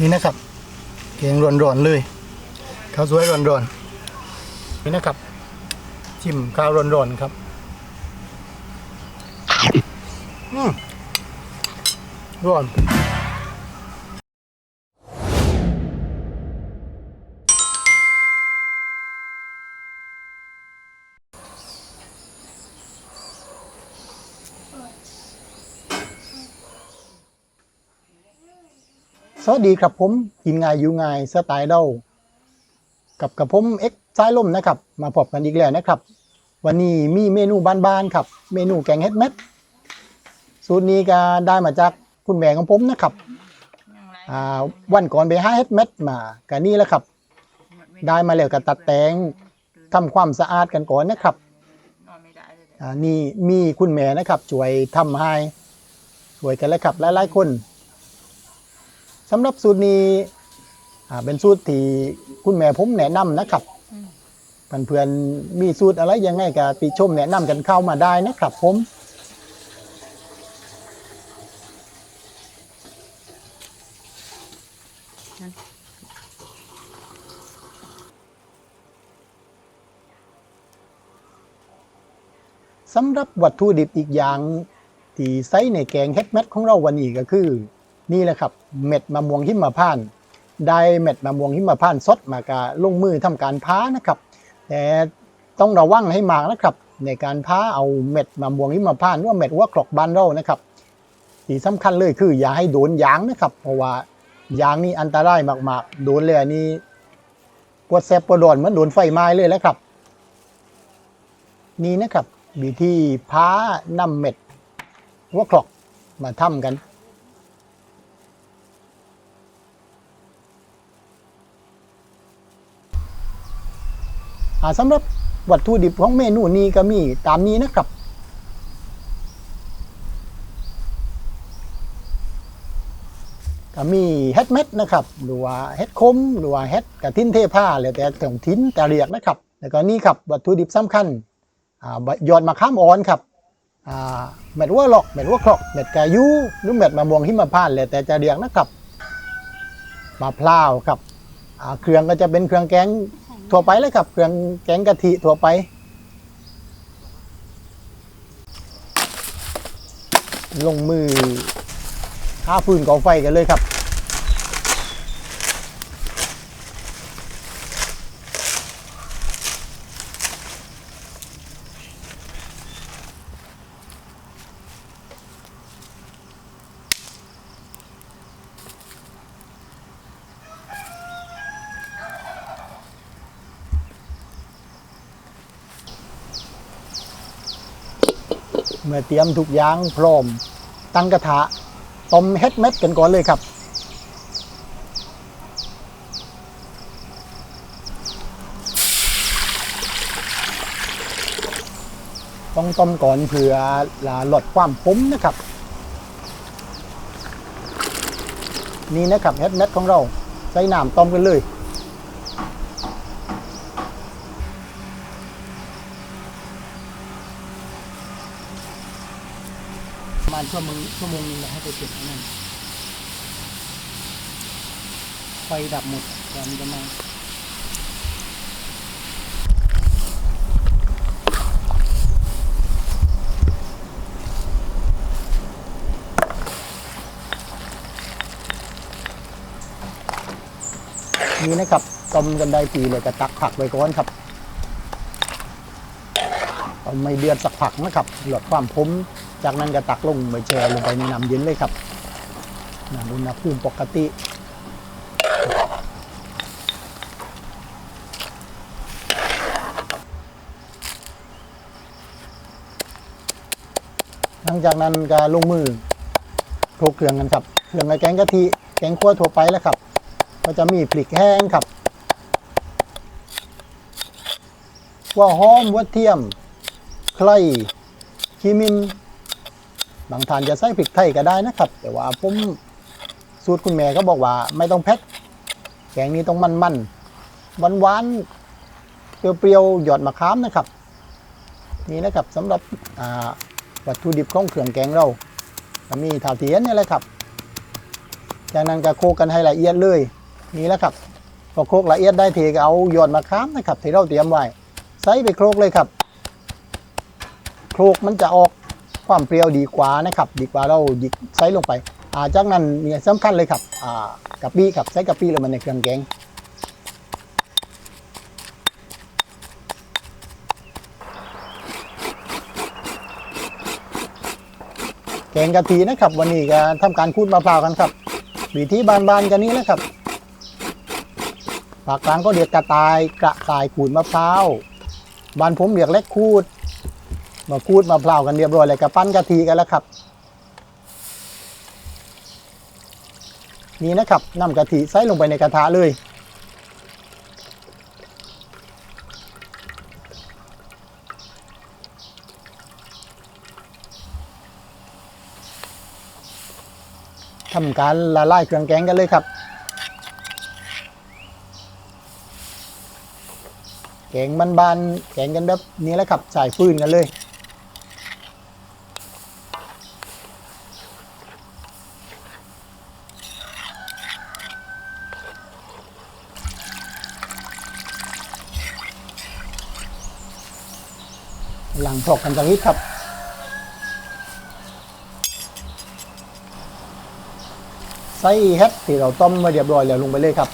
นี่นะครับแกงร้อนๆเลยข้าวสวยร้อนๆนี่นะครับจิ้มข้าวร้อนๆครับอืมร้อน สวัสดีครับผมกินง่ายอยู่ง่ายสไตล์เดากับกับผมเอ็กซ้ายล่มนะครับ มาพบกันอีกแล้วนะครับ วันนี้มีเมนูบ้านๆครับ เมนูแกงเฮ็ดเม็ดสูตรนี้ก็ได้มาจากคุณแม่ของผมนะครับอ่าวันก่อนไปหาเฮ็ดเม็ดมากันนี่แหละครับ ได้มาแล้วก็ตัดแต่งทำความสะอาดกันก่อนนะครับอ่านี่มีคุณแม่นะครับช่วยทำให้ช่วยกันแล้วครับหลายๆคน สำหรับสูตรนี้เป็นสูตรที่คุณแม่ผมแนะนำนะครับเพื่อนๆมีสูตรอะไรยังไงก็ติชมแนะนำกันเข้ามาได้นะครับผมสำหรับวัตถุดิบอีกอย่าง ที่ใส่ในแกงเฮ็ดเม็ดของเราวันนี้ก็คือ นี่แหละครับ เม็ดมะม่วงหิมพานต์ได้เม็ดมะม่วงหิมพานต์สดมากะลงมือทำการพ้านะครับแต่ต้องระวังให้มากนะครับ ในการพ้าเอาเม็ดมะม่วงหิมพานต์หรือว่าเม็ดหัว่าครอกบานเรานะครับที่สำคัญเลยคืออย่าให้โดนยางนะครับ เพราะว่ายางนี่อันตรายมากๆ โดนเลยนนี้ปวดแสบปวดร้อนเหมือนโดนไฟไหม้เลยแหล้วครับ นี่นะครับวิธีพ้านำเม็ดหัว่าครอกมาทำกัน สำหรับวัตถุดิบของเมนูนี้ก็มีตามนี้นะครับ ก็มีเฮ็ดเม็ดนะครับ หรือว่าเฮ็ดคม หรือว่าเฮ็ดกระทิ้นเทผ้าแล้วแต่ถึงทิ้นแต่เรียกนะครับ แล้วก็นี่ครับวัตถุดิบสำคัญอ่ายอดมะขามอ่อนครับอ่าเม็ดว่าหลอกเม็ดว่าครอกเม็ดกายูหรือเม็ดมะม่วงหิมพานต์แล้วแต่จะเรียกนะครับมะพร้าวครับอ่าเครื่องก็จะเป็นเครื่องแกง ทั่วไปเลยครับเครื่องแกงกะทิทั่วไป ลงมือห้าฟืนกองไฟกันเลยครับ เมื่อเตรียมทุกอย่างพร้อม ตั้งกระทะต้มเฮ็ดเม็ดกันก่อนเลยครับ ต้องต้มก่อนเพื่อลดความขมนะครับ นี่นะครับเฮ็ดเม็ดของเราใส่น้ำต้มกันเลย ชั่วโมงชั่วโมงนึงแหละให้ไปเก็บนนั้นไฟดับหมดก่อนมันจะมานี่นะครับต้มกันได้ทีเลยก็ตักผักไว้ก่อนครับไม่เดือดสักผักนะครับลดความพม จากนั้นก็ตักลงไปแช่ลงไปในน้ำเย็นเลยครับน้ำอุณหภูมิปกติหลังจากนั้นก็ลงมือโขลกเครื่องกันครับ เครื่องในแกงกะทิแกงคั่วทั่วไปแล้วครับ ก็จะมีพริกแห้งครับหัว่าหอมหัวเทียมไคร้ขีมิน บางท่านจะใส่พริกไทยก็ได้นะครับ แต่ว่าผมสูตรคุณแม่ก็บอกว่า ไม่ต้องเผ็ดแกงนี้ต้องมันๆหวานๆเปรี้ยวๆหยอดมะขามนะครับ นี่นะครับสำหรับวัตถุดิบของเครื่องแกงเราก็มีถาเทียนนี่แหละครับ จากนั้นก็โคกกันให้ละเอียดเลย นี่แหละครับพอโคกละเอียดได้ทีก็เอาหยอดมะขามนะครับที่เราเตรียมไว้ใส่ไปโคกเลยครับโคกมันจะออก ความเปรี้ยวดีกว่านะครับดีกว่าเราหยิกใส่ลงไปอ่าจากนั้นเนี่ยสำคัญเลยครับอ่ากะปิครับใส่กะปิลงมาในเครื่องแกงแกงกะทินะครับ วันนี้ก็ทำการคูดมะพร้าวกันครับวิธีบานๆกันนี้นะครับภาคกลางก็เรียกกระต่ายกระตายขูดมะพร้าวบ้านผมเรียกเล็กคูด มาคูดมะพร้ากันเรียบร้อยเลยกับปั้นกะทิกันแล้วครับ นี่นะครับนำกะทิใส่ลงไปในกระทะเลยทำการละลายเครื่องแกงกันเลยครับ แกงบานๆแกงกันแบบนี้แหละครับใส่ฟืนกันเลย ลังพอกกันจังนิดครับไส้แฮทที่เราต้มมาเรียบร้อยแล้วลงไปเลยครับ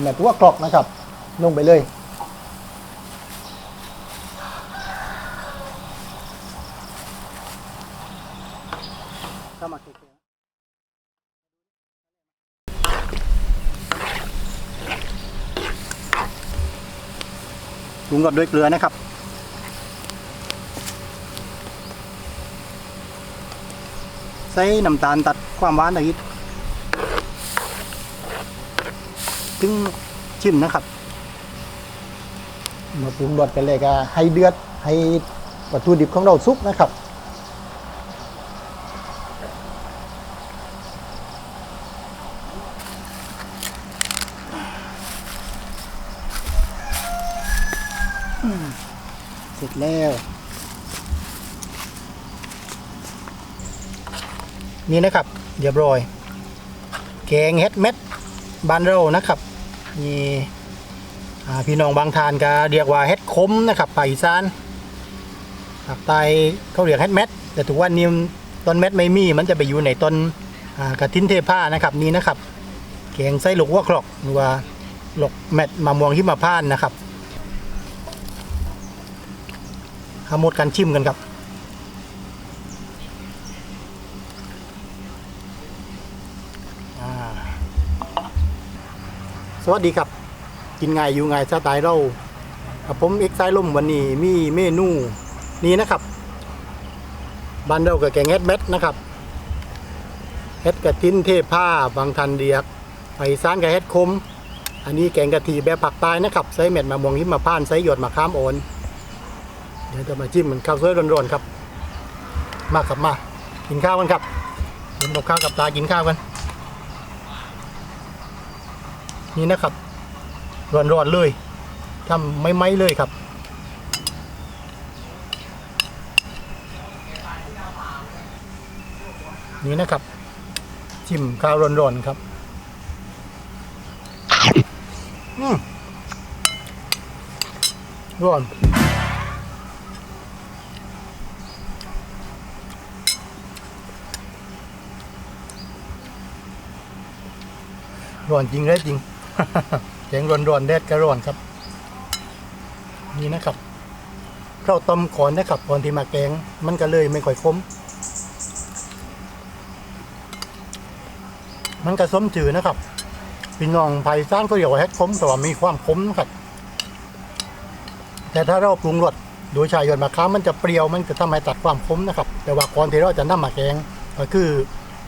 แมตว่ากรอกนะครับ ลงไปเลย ป รุงรสด้วยเกลือนะครับ ใส่น้ำตาลตัดความหวานหน่อยนิดถึงชิมนะครับมาปรุงรสกันเลยก็ให้เดือดให้วัตถุดิบของเราสุกนะครับ จแล้ว นี่นะครับเรียบร้อย แกงเฮ็ดเม็ดบานเรานะครับมีอ่พี่น้องบางทานก็เรียกว่าเฮ็ดคมนะครับภาคอีสานภาคใต้เขาเรียกเฮ็ดเม็ด แต่ทุกวันนี้ต้นเม็ดไม่มีมันจะไปอยู่ในต้นกระทินเทผ้านะครับนี่นะครับแกงไส้ลูกว่าครอกหรือว่าหลกเม็ดมะม่วงหิมพานนะครับ ขามดกันชิมกันครับสวัสดีครับ กินง่ายอยู่ง่ายสไตล์เรากับผมเอ็กไซล่มวันนี้มีเมนูนี้นะครับบ้านเรากับแกงเฮ็ดเม็ดนะครับเฮ็ดกระทินเทผ้าบางทันเดียกไปซานกับเฮ็ดคม อันนี้แกงกะทิแบบผักใต้นะครับใส่เม็ดมะม่วงหิมพานใส่หยดมะขามอ่อน เดี๋ยวจะมาจิ้มเหมือนข้าวสวยร้อนๆครับ มากครับมากินข้าวกันครับกินกับข้าวกับตากินข้าวกัน นี่นะครับร้อนๆเลยทำไม่ไหม้เลยครับนี่นะครับชิมข้าวร้อนๆครับอืมร้อน ร้อนจริงเลยจริงแกงร้อนๆแดดก็ร้อนครับ นี่นะครับเราต้มก่อนนะครับก่อนที่มาแกง มันก็เลยไม่ค่อยคมมันก็ส้มจืดนะครับพี่น้องไผ่ซ่านก็เรียกว่าเฮ็ดคมแต่ว่ามีความคมนะครับ แต่ถ้าเราปรุงรสโดยชายหยดมะขามมันจะเปรี้ยวมันจะทำให้ตัดความคมนะครับ แต่ว่าก่อนที่เราจะนำมาแกงก็คือ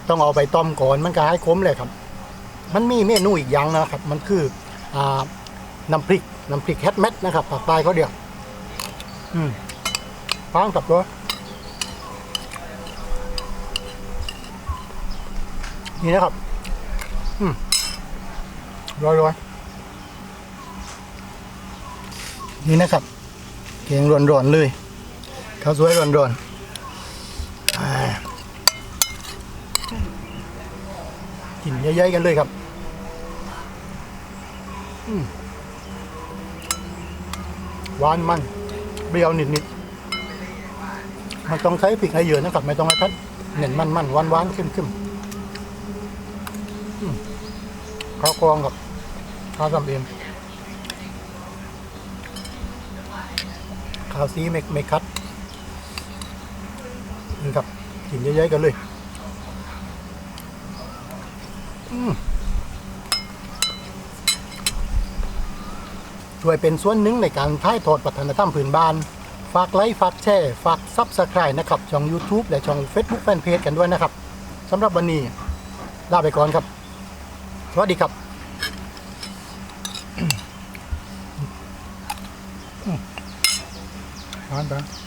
ต้องเอาไปต้มก่อนมันก็ให้คมเลยครับ มันมีเมนูอีกอย่างนะครับ มันคืออ่าน้ำพริกน้ำพริกแฮทเม็ดนะครับภาคใต้เขาเรียกอืมฟังกับตัวนี่นะครับ อืมร้อยร้อยๆนี่นะครับแกงร้อนๆเลยข้าวสวยร้อนๆอ่า กินเยอะๆกันเลยครับหวานมันเปรี้ยวนิดๆไม่ต้องใช้พริกให้เยอะนะครับ ไม่ต้องให้พัดเน้นมันมันๆหวานหวานๆเข้มเข้มๆข้าวกรองกับข้าวทำเองข้าวซีไม่ไม่คัดนี่ครับกินเยอะๆกันเลย ช่วยเป็นส่วนหนึ่งในการถ่ายทอดวัฒนธรรมพื้นบ้าน ฝากไลค์ ฝากแชร์ ฝากซับสไครต์นะครับ ช่อง YouTube และช่อง Facebook Fanpage กันด้วยนะครับสำหรับวันนี้ ลาไปก่อนครับ สวัสดีครับทานไป